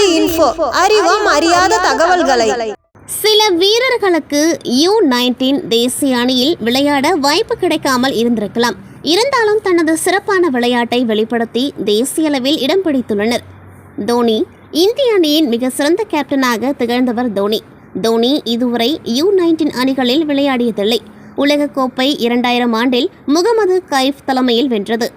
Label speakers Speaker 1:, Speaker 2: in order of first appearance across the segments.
Speaker 1: Anandhi info அறிவோம் அறியாத தகவல்களை.
Speaker 2: சில வீரர்களுக்கு யூ நைன்டீன் தேசிய அணியில் விளையாட வாய்ப்பு கிடைக்காமல் இருந்திருக்கலாம். இருந்தாலும் தனது சிறப்பான விளையாட்டை வெளிப்படுத்தி தேசிய அளவில் இடம் பிடித்துள்ளனர். தோனி இந்திய அணியின் மிக சிறந்த கேப்டனாக திகழ்ந்தவர் தோனி. தோனி இதுவரை யூ நைன்டீன் அணிகளில் விளையாடியதில்லை. உலகக்கோப்பை இரண்டாயிரம் ஆண்டில் முகமது கைஃப் தலைமையில் வென்றது.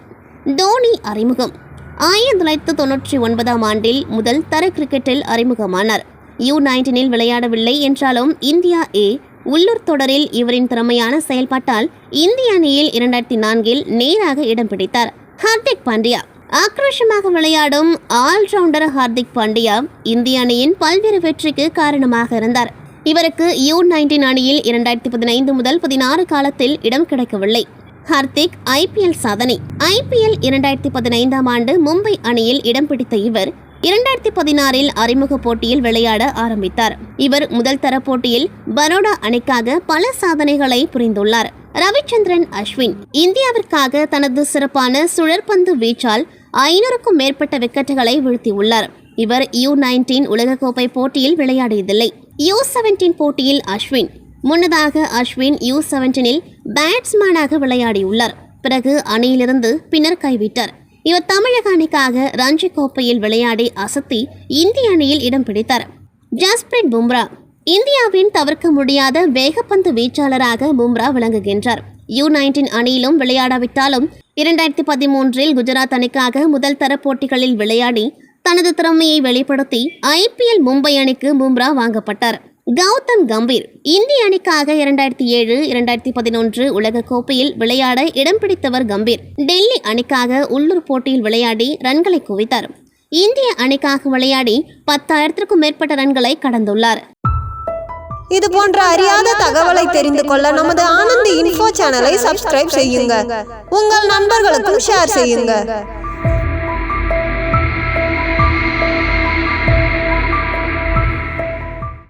Speaker 2: தோனி அறிமுகம். ஆயிரத்தி தொள்ளாயிரத்தி தொன்னூற்றி ஒன்பதாம் ஆண்டில் முதல் தர கிரிக்கெட்டில் அறிமுகமானார். யூ நைன்டீனில் விளையாடவில்லை என்றாலும் இந்தியா ஏ உள்ளூர் தொடரில் இவரின் திறமையான செயல்பாட்டால் இந்திய அணியில் இரண்டாயிரத்தி நான்கில் நேராக இடம் பிடித்தார். ஹார்திக் பாண்டியா. ஆக்ரோஷமாக விளையாடும் ஆல்ரவுண்டர் ஹார்திக் பாண்டியா இந்திய அணியின் பல்வேறு வெற்றிக்கு காரணமாக இருந்தார். இவருக்கு யூ நைன்டீன் அணியில் இரண்டாயிரத்தி பதினைந்து முதல் பதினாறு காலத்தில் இடம் கிடைக்கவில்லை. ஹார்திக் ஐபிஎல் சாதனை. ஐபிஎல் இரண்டாயிரத்தி பதினைந்தாம் ஆண்டு மும்பை அணியில் இடம் பிடித்த இவர் இரண்டாயிரத்தி பதினாறில் அறிமுக போட்டியில் விளையாட ஆரம்பித்தார். இவர் முதல் தர போட்டியில் பரோடா அணிக்காக பல சாதனைகளை புரிந்துள்ளார். ரவிச்சந்திரன் அஸ்வின் இந்தியாவிற்காக தனது சிறப்பான சுழற்பந்து வீச்சால் ஐநூறுக்கும் மேற்பட்ட விக்கெட்டுகளை வீழ்த்தியுள்ளார். இவர் யூ நைன்டீன் உலகக்கோப்பை போட்டியில் விளையாடியதில்லை. யூ செவன்டீன் போட்டியில் அஸ்வின் முன்னதாக அஸ்வின் யூ செவன்டீனில் பேட்ஸ்மேனாக விளையாடியுள்ளார். பிறகு அணியிலிருந்து பின்னர் கைவிட்டார். இவர் தமிழக அணிக்காக ரஞ்சி கோப்பையில் விளையாடி அசத்தி இந்திய அணியில் இடம் பிடித்தார். ஜஸ்பிரீத் பும்ரா இந்தியாவின் தவிர்க்க முடியாத வேகப்பந்து வீச்சாளராக பும்ரா விளங்குகின்றார். யூ நைன்டீன் அணியிலும் விளையாடாவிட்டாலும் இரண்டாயிரத்தி பதிமூன்றில் குஜராத் அணிக்காக முதல் தர போட்டிகளில் விளையாடி தனது திறமையை வெளிப்படுத்தி ஐபிஎல் மும்பை அணிக்கு பும்ரா வாங்கப்பட்டார். கௌதம் கம்பீர் இந்திய அணிக்காக இரண்டாயிரத்தி ஏழு இரண்டாயிரத்தி பதினொன்று உலக கோப்பையில் விளையாட இடம் பிடித்தவர் கம்பீர். டெல்லி அணிக்காக உள்ளூர் போட்டியில் விளையாடி ரன்களை குவித்தார். இந்திய அணிக்காக விளையாடி பத்தாயிரத்திற்கும் மேற்பட்ட ரன்களை கடந்துள்ளார்.
Speaker 1: இது போன்ற அறியாத தகவலை தெரிந்து கொள்ள நமது ஆனந்தி இன்ஃபோ சேனலை சப்ஸ்கிரைப் செய்யுங்க. உங்கள் நண்பர்களுக்கும் ஷேர் செய்யுங்க.